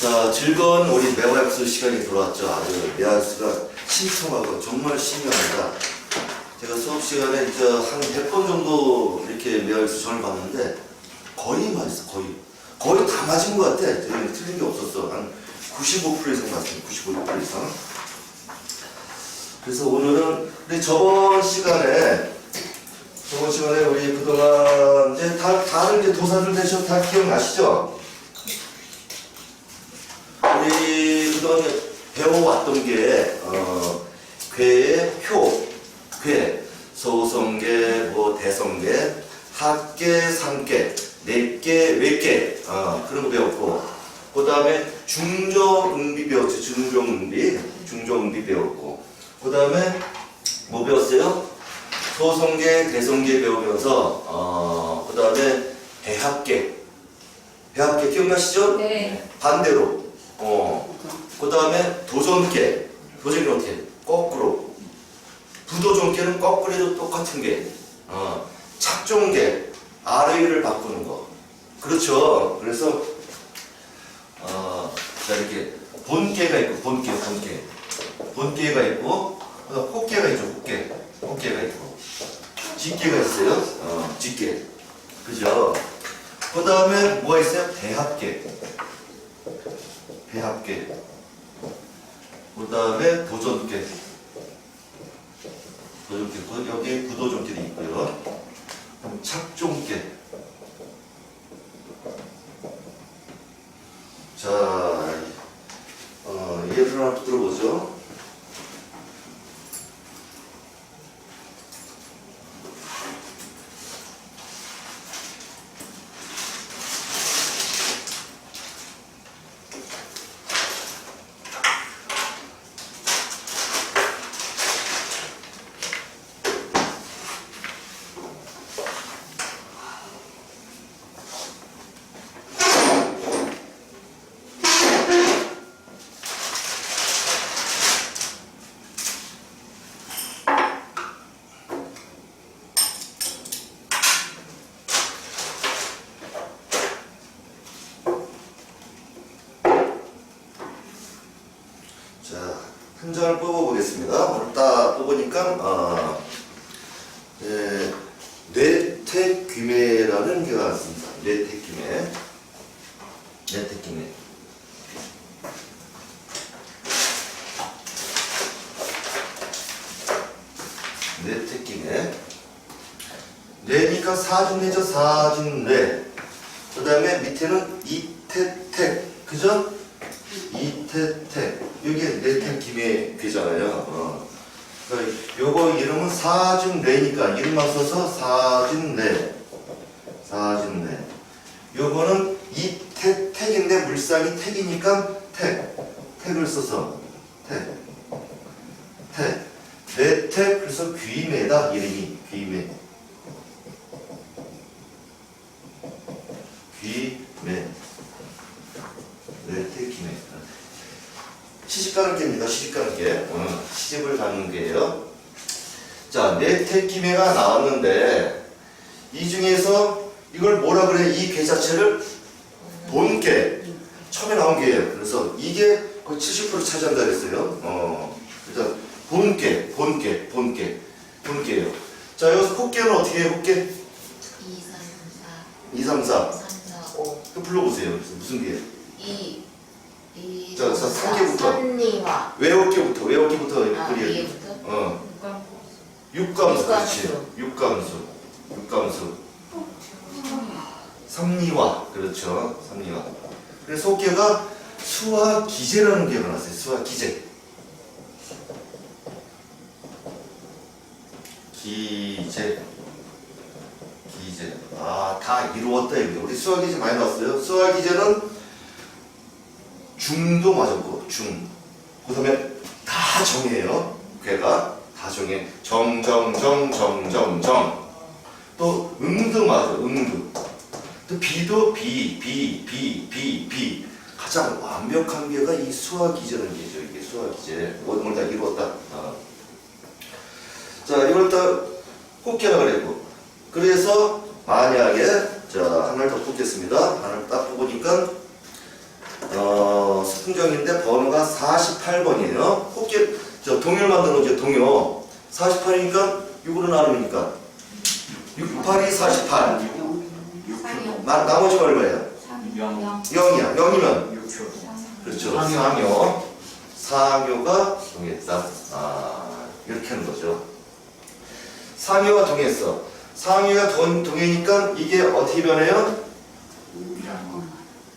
자, 즐거운 우리 매화학습 시간이 돌아왔죠. 아주 매화학습가 신통하고 정말 신기합니다. 제가 수업 시간에 이제 한 100번 정도 이렇게 매화학습 전을 봤는데 거의 맞았어, 거의. 거의 다 맞은 것 같아. 저희는 틀린 게 없었어. 한 95% 이상 맞습니다. 95% 이상. 그래서 오늘은 우리 저번 시간에 저번 시간에 우리 그동안 이제 다 다른 이제 도사들 되셔 다 기억나시죠? 우리 그동안 이제 배워왔던 게 어, 괴의 효, 괴, 소성계, 뭐 대성계, 합계, 상계, 넷계, 외계 어, 그런 거 배웠고 그 다음에 중저응비 배웠죠. 중저응비, 중저응비 배웠고 그 다음에 뭐 배웠어요? 소성계, 대성계 배우면서 어, 그 다음에 배합계, 배합계 기억나시죠? 네. 반대로 어, 그 다음에 도전계, 도전계 어떻게? 거꾸로 부도전계는 거꾸로 해도 똑같은 게 어, 착종계, RA를 바꾸는 거 그렇죠. 그래서 어, 자 이렇게 본계가 있고 본계, 본계 본계가 있고 혹계가 있죠, 혹계 혹계가 있고 직계가 있어요. 어, 직계. 그죠? 그 다음에 뭐가 있어요? 대합계. 배합계. 그 다음에 도전계. 도전계. 그 여기 구도전계도 있고요. 착종계. 자, 어, 예를 하나 들어보죠. 자, 한 장을 뽑아보겠습니다. 오늘 딱 뽑으니까, 어, 예, 뇌택귀매라는 게 나왔습니다. 뇌택귀매. 뇌택귀매. 뇌택귀매. 뇌니까 사진뇌죠, 사진뇌. 그 다음에 밑에는 이태택. 그죠? 이태택 여기 내택 김해 괴잖아요. 어. 그러니까 요거 이름은 사진례니까 이름만 써서 사진례 사진례 요거는 이태택인데 물상이 택이니까 택 택을 써서 택택 내택 그래서 귀매다 이름이 귀매 귀매 내택김에 시집 가는 게입니다. 시집 가는 게 어, 시집을 가는 게예요. 자, 내택김해가 나왔는데 이 중에서 이걸 뭐라 그래? 이 개 자체를 본계 처음에 나온 게예요. 그래서 이게 거의 70% 차지한다 그랬어요. 어, 일단 본계, 본계, 본계, 본계예요. 자, 여기서 혹계는 어떻게 해요? 혹계 2, 3, 2, 3, 4. 4. 3, 4, 5. 그 불러보세요. 그래서 무슨 게? 2. 2. 자, 자, 삼계부터. 선리화. 외워기부터 외워기부터 아, 이게부터? 어 육감수 그렇지 육감수. 육감수 삼리화 그렇죠 삼리화 그래서 속계가 수화 기제라는 게 나왔어요 수화 기제 기제 다 이루었다 이거 우리 수화 기제 많이 나왔어요 수화 기제는 중도 맞았고 중 그다음에 다 정이에요. 괴가 다 정해. 정정정정정정. 또 응도 맞아. 응도. 또 비도 비, 비, 비, 비, 비. 가장 완벽한 게가 이 수화 기제라는 게죠. 이게 수화 기제. 오늘 다 이루었다. 아. 자, 이걸 다 뽑기라 그랬고. 그래서 만약에 자 하나를 더 뽑겠습니다. 하나를 딱 뽑으니까 어. 순정인데 번호가 48번이에요. 혹시 저 동요를 만드는 거죠, 동요. 48이니까 6으로 나누니까 6, 8이 48. 쌍용. 나, 나머지가 얼마예요? 영. 영. 0이야. 0이면 육초. 그렇죠. 상요. 상요. 상요가 동했다. 아, 이렇게 하는 거죠. 상요가 동했어. 상요가 동, 동해니까 이게 어떻게 변해요?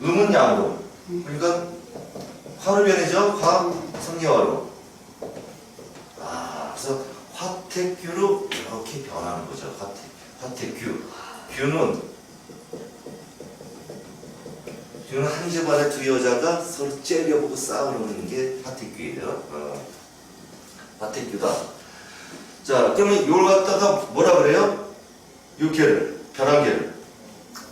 음은 양으로. 그러니까 화로 변해죠. 화, 성녀화로. 아, 그래서 화택규로 이렇게 변하는 거죠. 화택, 화택규. 규는 규는 한 집안의 두 여자가 서로 째려보고 싸우는 게 화택규예요. 어. 화택규다. 자, 그러면 이걸 갖다가 뭐라 그래요? 변환개를.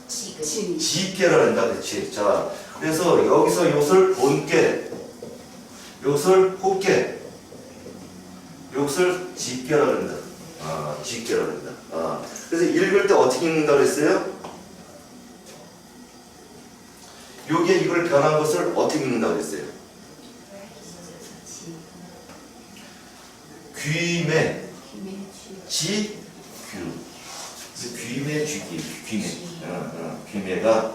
지금. 지입계라 한다 그렇지 자 그래서 여기서 요것을 본계 요것을 호계 요것을 지입계라 그런다 아 지입계라 그런다 아 그래서 읽을 때 어떻게 읽는다 그랬어요? 요게 이걸 변한 것을 어떻게 읽는다 그랬어요? 귀매 지규 귀매 쥐기 귀매 어, 어, 귀매가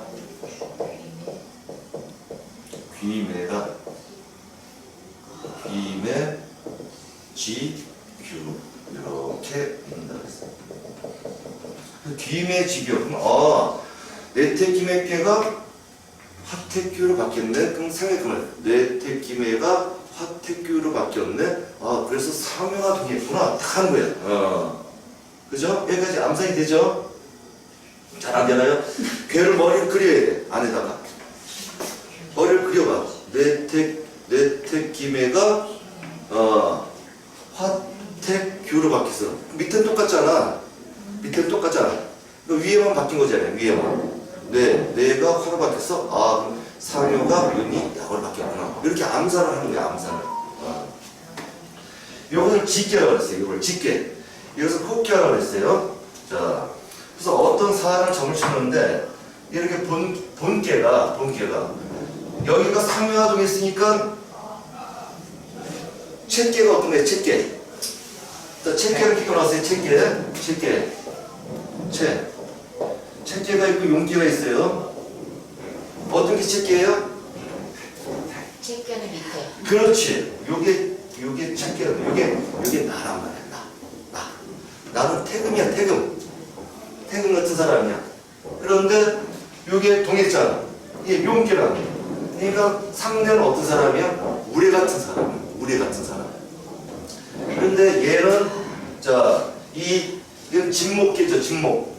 귀매가 귀매 지규 이렇게 읽는다 그랬어요. 그 귀매 지규 그럼 아 뇌태기매계가 화택규로 바뀌었네. 그럼 생각해보면 뇌태기매가 화택규로 바뀌었네. 아 그래서 상명화 동했구나. 딱 하는 거야. 어. 그죠? 여기까지 암산이 되죠? 잘 안 되나요? 괴를 머리를 그려야 돼. 안에다가. 머리를 그려봐. 뇌택, 뇌택기매가, 어, 화택 규로 바뀌었어. 밑에는 똑같잖아. 밑에는 똑같잖아. 그 위에만 바뀐 거잖아요. 위에만. 뇌, 뇌가 화로 바뀌었어? 아, 그럼 상효가 윤이 약으로 바뀌었구나. 이렇게 암산을 하는 거야, 암산을. 어. 요것을 직계라고 그랬어요. 이걸 직계. 이것을 혹계라고 그랬어요. 자, 그래서 어떤 사안을 점치는데 이렇게 본 본계가 본계가 여기가 상유화동에 있으니까 채계가 어떤 거예요? 채계. 자, 채계를 끼워놨어요. 채계, 채계, 채. 채계가 있고 용계가 있어요. 어떤 게 채계예요? 책견은 밑에. 그렇지. 요게 요게 찾기라도 요게 요게 나란 말이야. 나는 태금이야. 태금. 태금 같은 사람이야. 그런데 요게 동했잖아. 이게 용기라는 거야. 그러니까 상대는 어떤 사람이야? 우레 같은 사람이야. 우레 같은 사람. 그런데 얘는 자이 이건 진목계죠. 진목.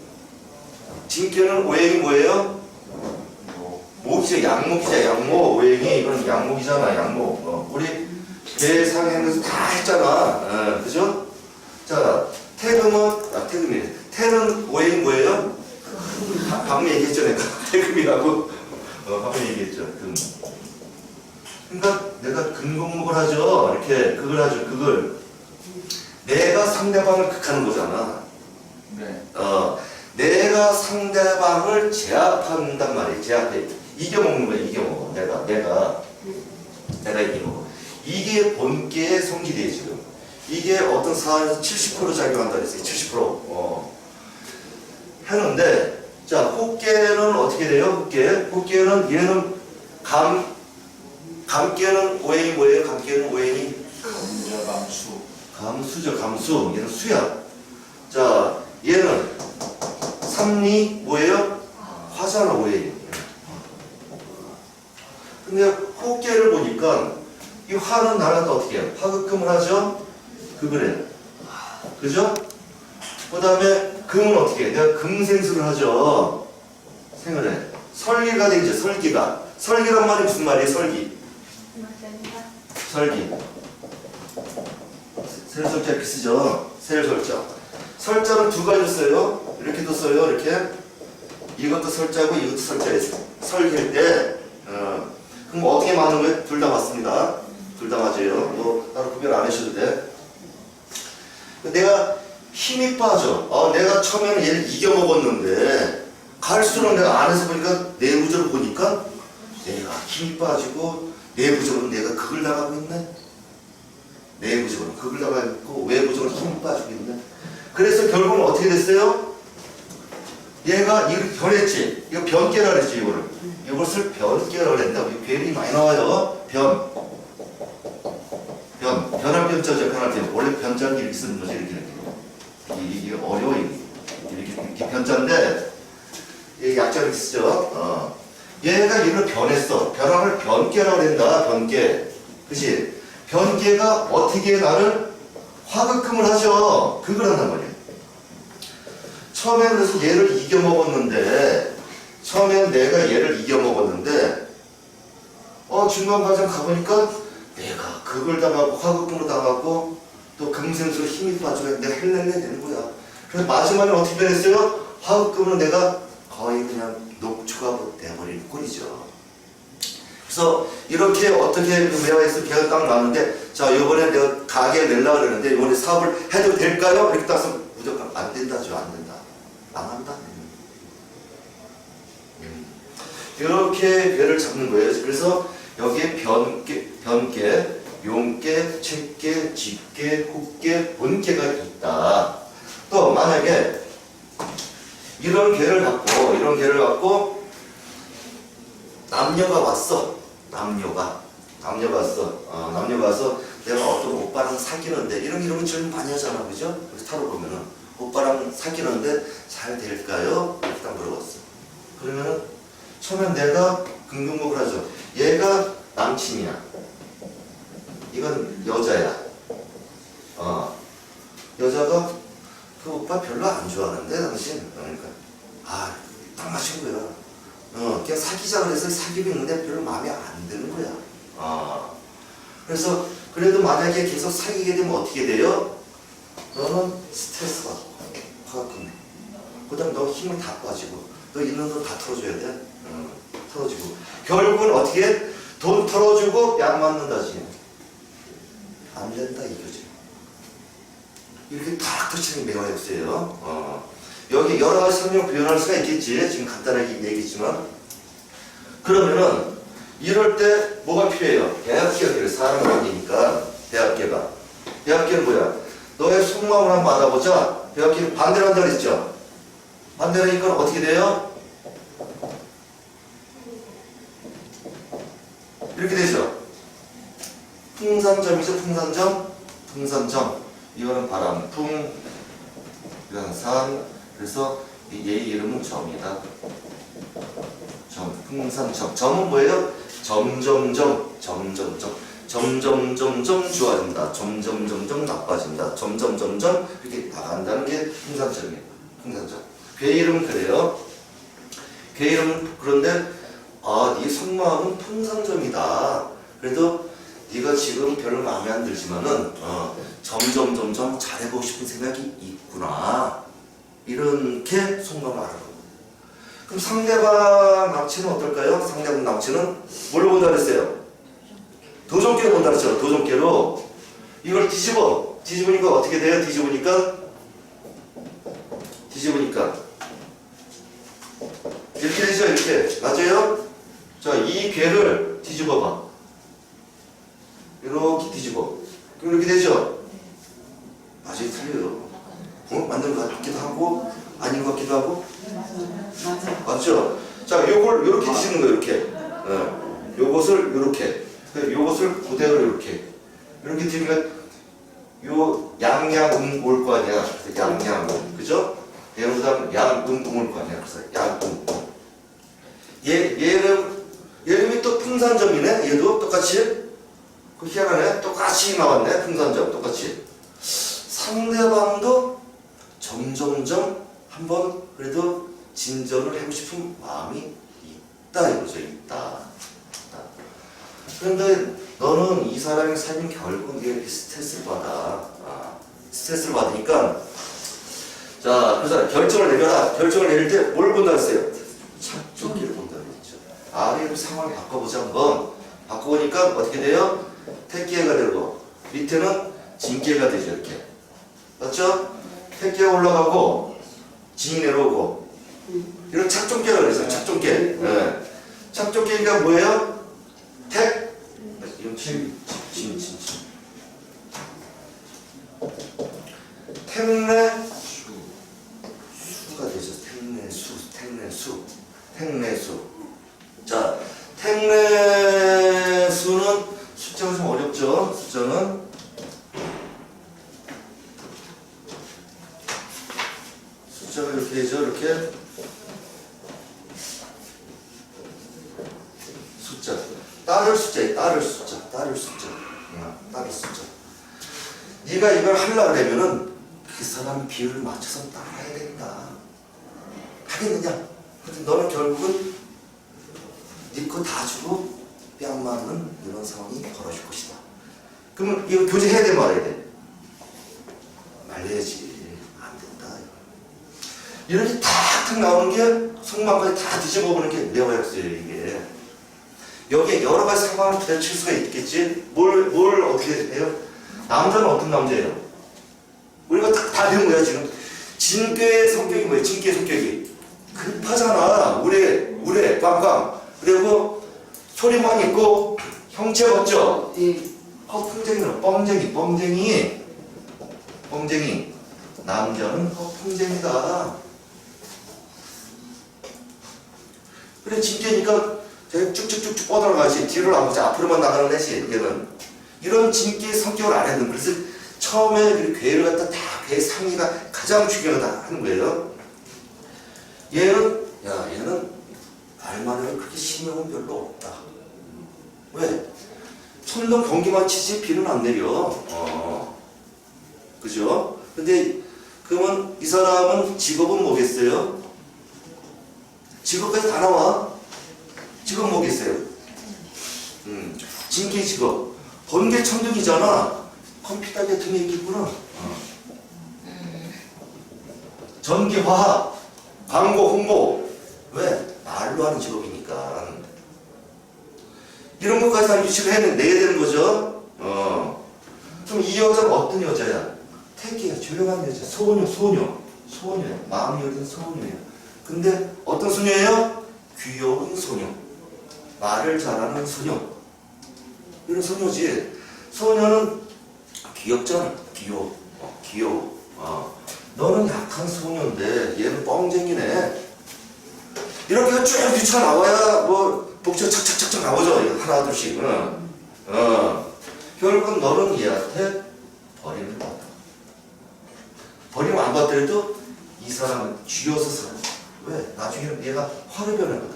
진계는 오행이 뭐예요? 목이죠 양목이죠 양목 오행이 이건 양목이잖아 양목 어, 우리 대상에서 다 했잖아 어, 그죠? 자 태금은 아 태금이래 태는 오행이 뭐예요? 바- 방금 얘기했죠 내가 태금이라고 어 방금 얘기했죠 금 그러니까 내가 근공목을 하죠 이렇게 그걸 하죠 그걸 내가 상대방을 극하는 거잖아 네. 어, 내가 상대방을 제압한단 말이에요. 제압해. 이겨 먹는 거야, 이겨 먹어. 내가, 내가. 내가 이겨 먹어. 이게 본계의 성질이에요, 지금. 이게 어떤 사안에서 70% 작용한다 그랬어요. 70%. 어. 하는데, 자, 호계는 어떻게 돼요? 호계. 호계는 얘는 감, 감계는 오행이 뭐예요? 감계는 오행이 감저감수. 감수죠, 감수. 얘는 수야. 자, 얘는 삼리 뭐예요? 화잖아, 오해. 근데 호계를 보니까 이 화는 나간다 어떻게 해요? 화극금을 하죠? 해. 그죠? 그 다음에 금은 어떻게 해? 내가 금생수를 하죠. 생을 해. 설기가 되죠, 설기가. 설기란 말이 무슨 말이에요, 설기? 설기. 세일설자 이렇게 쓰죠. 세일설자. 설자는 두 가지 써요. 이렇게도 써요. 이렇게. 이것도 설자고 이것도 설자예요. 설기일 때. 어. 그럼 어떻게 맞는 거예요? 둘 다 맞습니다. 둘 다 맞아요. 뭐 따로 구별 안 하셔도 돼. 내가 힘이 빠져. 어, 내가 처음에는 얘를 이겨먹었는데 갈수록 내가 안에서 보니까 내부적으로 보니까 내가 힘이 빠지고 내부적으로 내가 극을 나가고 있네. 내부적으로 극을 나가고 있고 외부적으로 힘이 빠지고 있네. 그래서 결국은 어떻게 됐어요? 얘가 이렇게 변했지. 이거 변계라 그랬지 이거를. 이것을 변계라 그랬다. 이 괴리 많이 나와요. 변. 변. 변할 변자죠. 변할 변. 원래 이렇게 쓰는 거지 이렇게 이게 어려워. 이렇게 변자인데 이 약자를 쓰죠. 어. 얘가 이를 변했어. 변화를 변계라 그랬다. 변계. 그치? 변계가 어떻게 나를 화극금을 하죠. 그걸 한단 말이야. 처음에 그래서 얘를 이겨먹었는데 처음엔 내가 얘를 이겨먹었는데 어 중간 과정 가보니까 그걸 당하고 화극금으로 당하고 또 금생수로 힘이 빠지고 내가 헬렐레 되는 거야 그래서 마지막에 어떻게 변했어요? 화극금으로 내가 거의 그냥 녹초가 돼버리는 꼴이죠 그래서 이렇게 어떻게 그 매화에서 개가 딱 나왔는데 자 이번에 내가 가게 내려고 그러는데 이번에 사업을 해도 될까요? 이렇게 따서 무조건 안 된다죠 안 된다 망한다 음. 이렇게 배를 잡는 거예요 그래서 여기에 변계, 변계, 용계, 책계, 집계, 혹계, 본계가 있다 또 만약에 이런 개를 갖고 이런 개를 갖고 남녀가 왔어. 남녀가 남녀가 왔어. 어, 남녀가 와서 내가 어떤 오빠랑 사귀는데 이런 이런 질문 많이 하잖아, 그죠? 타로 보면은 오빠랑 사귀는데 잘 될까요? 이렇게 딱 물어봤어. 그러면은 처음엔 내가 긍긍목을 하죠. 얘가 남친이야. 이건 여자야. 어 여자가 그 오빠 별로 안 좋아하는데 당신 그러니까 아딱 맞춘 거야. 어, 그냥 사귀자 그래서 사귀고 있는데 별로 마음에 안 드는 거야. 아. 그래서 그래도 만약에 계속 사귀게 되면 어떻게 돼요? 너는 스트레스 받고 화가 끝내. 그다음 너 힘을 다 빠지고 너 있는 돈 다 털어줘야 돼. 어, 털어주고 결국은 어떻게 해? 돈 털어주고 약 맞는다 지. 안 된다 이거지. 이렇게 탁 터치는 매화였어요. 어. 여기 여러 가지 설명 표현할 수가 있겠지. 지금 간단하게 얘기했지만. 그러면은 이럴 때 뭐가 필요해요? 대학계가 필요해. 사람 관계니까 대학계가. 대학계는 뭐야? 너의 속마음을 한번 알아보자. 대학계는 반대로 한다 그랬죠? 반대라니까 어떻게 돼요? 이렇게 되죠. 풍산점이죠. 풍산점. 풍산점. 이거는 바람. 풍. 이건 산. 그래서 이- 얘 이름은 점이다. 점, 풍산점. 점은 뭐예요? 점점점, 점점점, 점점점점 좋아진다. 점점점점 나빠진다. 점점점점 이렇게 나간다는 게 풍산점이에요. 풍산점. 괴 이름은 그래요. 괴 이름은 그런데 아, 네 속마음은 풍산점이다. 그래도 네가 지금 별로 마음에 안 들지만은 어, 점점 점점 잘해보고 싶은 생각이 있구나. 이렇게 속마음을 거예요. 그럼 상대방 납치는 어떨까요? 상대방 납치는 뭘로 본다 그랬어요? 도전계로 본다 그랬죠. 도전계로 이걸 뒤집어. 뒤집으니까 어떻게 돼요? 뒤집으니까 뒤집으니까 이렇게 되죠. 이렇게 맞아요? 자, 이 괴를 뒤집어봐. 이렇게 뒤집어. 그럼 이렇게 되죠? 맞아요. 틀려요. 어? 맞는 것 같기도 하고 아닌 것 같기도 하고. 맞죠? 자, 요걸 요렇게 뒤집는 거예요, 이렇게. 어. 요것을 요렇게. 그래서 요것을 그대로 이렇게. 이렇게 뒤집으면 요 양양음 올 거 아니야. 양양음. 그죠? 얘는 그다음 양음음 올 거 아니야. 그래서 양음음. 얘 얘는 얘는 또 풍산점이네. 얘도 똑같이. 그 희한하네. 똑같이 나왔네. 풍산점 똑같이. 상대방도 점점점 한번 그래도 진전을 하고 싶은 마음이 있다 이거죠 있다. 있다. 그런데 너는 이 사람이 살면 결국 이렇게 스트레스를 받아 아, 스트레스를 받으니까 자 그래서 결정을 내려라 결정을 내릴 때 뭘 본다 했어요 착조기를 본다 그랬죠 아래로 상황을 바꿔보자 한번 바꿔보니까 어떻게 돼요 택기가 되고 밑에는 진기가 되죠 이렇게 맞죠 택기가 올라가고 진이 내려오고 이런 착종계가 그래서 착종계. 예. 착족계가 뭐예요? 택 이건 진, 진, 진, 진. 택내 수가 되죠. 택내 수, 택내 수, 택내 수. 자, 택내수는 숫자가 좀 어렵죠. 숫자는 숫자가 이렇게 되죠. 이렇게 숫자. 따를 숫자에 따를 숫자, 따를 숫자, 어, 따를 숫자. 네가 이걸 하려 그러면은 그 사람 비율을 맞춰서 따라야 된다. 하겠느냐? 근데 너는 결국은 네 거 다 주고 뺨 맞는 이런 상황이 벌어질 것이다. 이거 교제해야 돼 말아야 돼? 말려야지. 안 된다. 이렇게 탁탁 나오는 게 속마음까지 다 뒤집어 보는 게 내화였어요 이게. 여기에 여러 가지 상황을 부딪힐 수가 있겠지. 뭘, 뭘 어떻게 해요? 남자는 어떤 남자예요? 우리가 다, 다 배운 거야 지금. 진괴의 성격이 뭐예요? 진괴의 성격이 급하잖아. 우레, 우레, 꽝꽝. 그리고 소리만 있고 형체가 없죠. 이 허풍쟁이는 뻥쟁이, 뻥쟁이, 뻥쟁이. 남자는 허풍쟁이다. 그래 진ቄ니까 되게 쭉쭉쭉쭉 뻗어나가지 뒤를 안 보지 앞으로만 나가는 애지 얘는 이런 진ቄ 성격을 알아야 돼 그래서 처음에 그 괴를 갖다 다 괴 상의가 가장 중요하다 하는 거예요 얘는 야 얘는 알만해도 그렇게 신용은 별로 없다 왜? 천둥 경기만 치지 비는 안 내려 어. 그죠? 근데 그러면 이 사람은 직업은 뭐겠어요? 직업까지 다 나와. 직업 뭐겠어요? 음, 진계 직업. 번개 천둥이잖아. 컴퓨터 같은 게 있겠구나. 어. 전기 화학, 광고 홍보. 왜? 말로 하는 직업이니까. 이런 것까지 다 유치를 해내, 내야 되는 거죠. 어. 그럼 이 여자는 어떤 여자야? 태기야, 조용한 여자. 소녀, 소녀. 소녀야. 마음이 여린 소녀야. 근데 어떤 소녀예요? 귀여운 소녀. 말을 잘하는 소녀. 이런 소녀지. 소녀는 귀엽잖아. 귀여워. 어, 귀여워. 어. 너는 약한 소녀인데 얘는 뻥쟁이네. 이렇게 쭉 뒤쳐 나와야 뭐 복지가 착착착착 나오죠. 하나 둘씩. 어. 어. 결국은 너는 얘한테 버림을 받아. 버림을 안 받더라도 이 사람은 쥐어서 살아. 왜? 나중에는 얘가 화를 변하거든.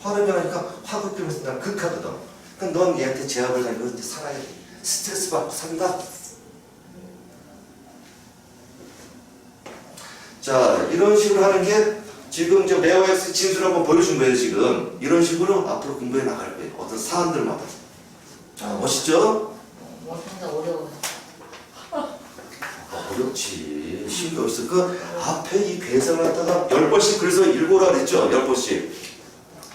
화를 변하니까 변해서 난 극하거든. 그럼 넌 얘한테 제압을 하고 이제 살아야 돼. 스트레스 받고 산다. 자, 이런 식으로 하는 게 지금 저 메어엑스 진술 한번 보여준 거예요, 지금. 이런 식으로 앞으로 공부해 나갈 거예요. 어떤 사안들마다. 자, 멋있죠? 못한다 어려워. 어렵지. 힘도 없어. 그 앞에 이 괴상을 갖다가 열 번씩 그래서 읽어라 그랬죠? 열 번씩.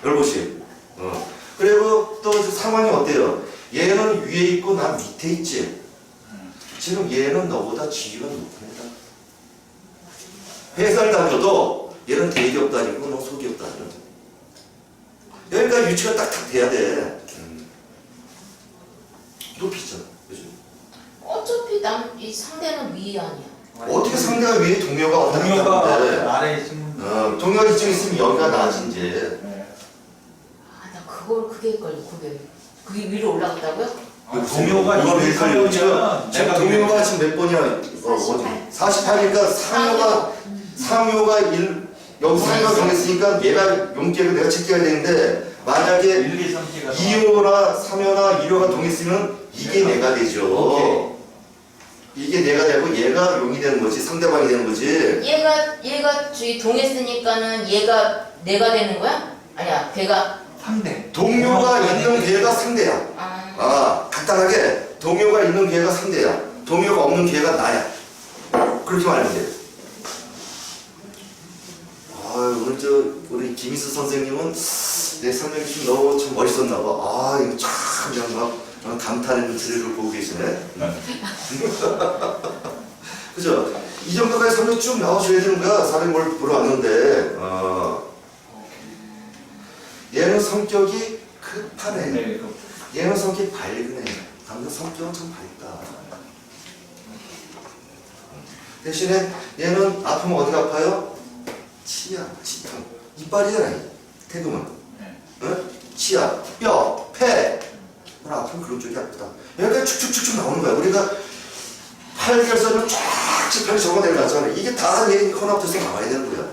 열 번씩. 어. 그리고 또저 상황이 어때요? 얘는 위에 있고 난 밑에 있지. 지금 얘는 너보다 지위가 높습니다. 회사를 다녀도 얘는 대기업 다니고 너 소기업 다녀. 여기가 유치가 딱딱 돼야 돼. 음. 높이죠. 그죠? 어차피 남 이 상대는 위 아니야. 어떻게 상대가 위에 동료가 왔다 갔다 동료가 아래에 있으면 어, 동료가 이쪽에 있으면 여기가 나지 이제 네. 아 나 그걸 그게 헷갈려 그게. 그게 위로 올라갔다고요? 아, 동료가 지금, 지금 내가 동료가 지금 몇 번이야? 어, 48. 48이니까 상효가 상효가 1 여기 상효가 정했으니까 얘가 용계를 내가 체크해야 되는데 만약에 1, 2, 3, 4가 2호나 3호나 1호가 동했으면 이게 내가 되죠 오케이. 이게 내가 되고 얘가 용이 되는 거지 상대방이 되는 거지 얘가 얘가 주위 동했으니까는 얘가 내가 되는 거야? 아니야 걔가 상대 동료가 있는 걔가 상대야 아 아, 간단하게 동요가 있는 걔가 상대야. 동요가 없는 걔가 나야. 그렇게 말하면 돼. 아, 오늘 저 우리 김희수 선생님은 내 설명이 좀 너무 좀 멋있었나 봐. 아, 이거 참 그냥 막 어, 감탄의 드립을 보고 계시네. 그죠? 이 정도까지 설명 쭉 나와줘야 되는 거야. 사람이 뭘 보러 왔는데. 어. 얘는 성격이 급하네. 네, 그, 얘는 성격이 밝으네. 당근 성격은 참 밝다. 대신에 얘는 아프면 어디가 아파요? 치아, 치통. 이빨이잖아요. 태금은. 네. 응? 치아, 뼈, 폐. 그건 아프면 그런 쪽이 아프다. 여기까지 축축축축 나오는 거야. 우리가 팔결선을 쫙 지팡이 적어 내려놨잖아요. 이게 다얘 헌합돼서 나와야 되는 거야.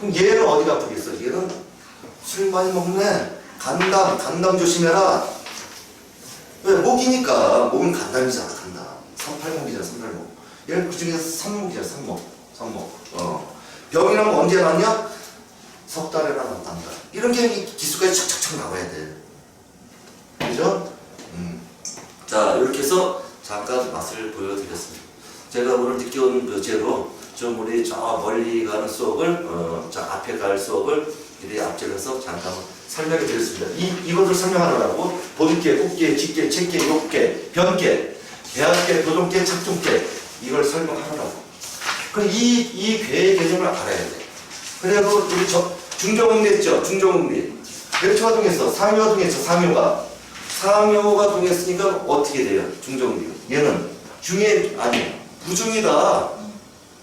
그럼 얘는 어디가 아프겠어? 얘는 술 많이 먹네. 간담, 간담 조심해라. 왜? 목이니까. 목은 간담이잖아, 간담. 38목이잖아, 38목. 얘는 그 중에서 3목이잖아, 3목. 3목. 어. 병이라면 언제 났냐? 석 달에나 났단다. 이런 게이 기수까지 착착착 나와야 돼. 그죠? 음. 자, 이렇게 해서 잠깐 맛을 보여드렸습니다. 제가 오늘 느껴온 그 죄로 좀 우리 저 멀리 가는 수업을, 어, 저 앞에 갈 수업을 이리 앞질러서 잠깐 설명해 드렸습니다. 이, 이것을 설명하느라고 보드계, 국계, 직계, 책계, 욕계, 변계, 대학계, 도동계, 착종계 이걸 설명하느라고. 그럼 이, 이 괴의 개념을 알아야 돼. 그리고 우리 저 중정응리 했죠? 중정응리. 멸초가 동했어. 상묘가 동했어. 상묘가. 상묘가 동했으니까 어떻게 돼요? 중정응리가. 얘는 중에 아니에요. 부중이다.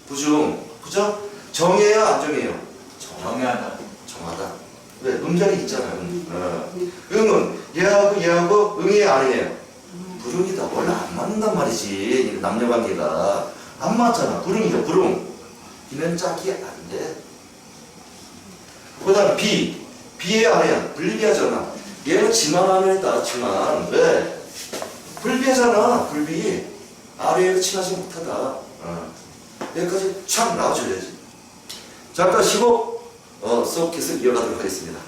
부중. 그죠? 정해요? 안 정해요? 정해하다. 정하다. 왜? 음절이 있잖아요. 음. 어. 응은 얘하고 얘하고 응이 아니에요. 불응이다. 원래 안 맞는단 말이지. 이 남녀 관계가 안 맞잖아. 불응이죠. 불응. 이는 짝이 안 돼. 그 다음 비. 비의 아래야. 불비하잖아. 얘는 지만 아래다. 지만 왜? 불비하잖아. 불비. 아래에 친하지 못하다. 어. 여기까지 촥 나와줘야지. 잠깐 쉬고 어, 수업 계속 이어가도록 하겠습니다.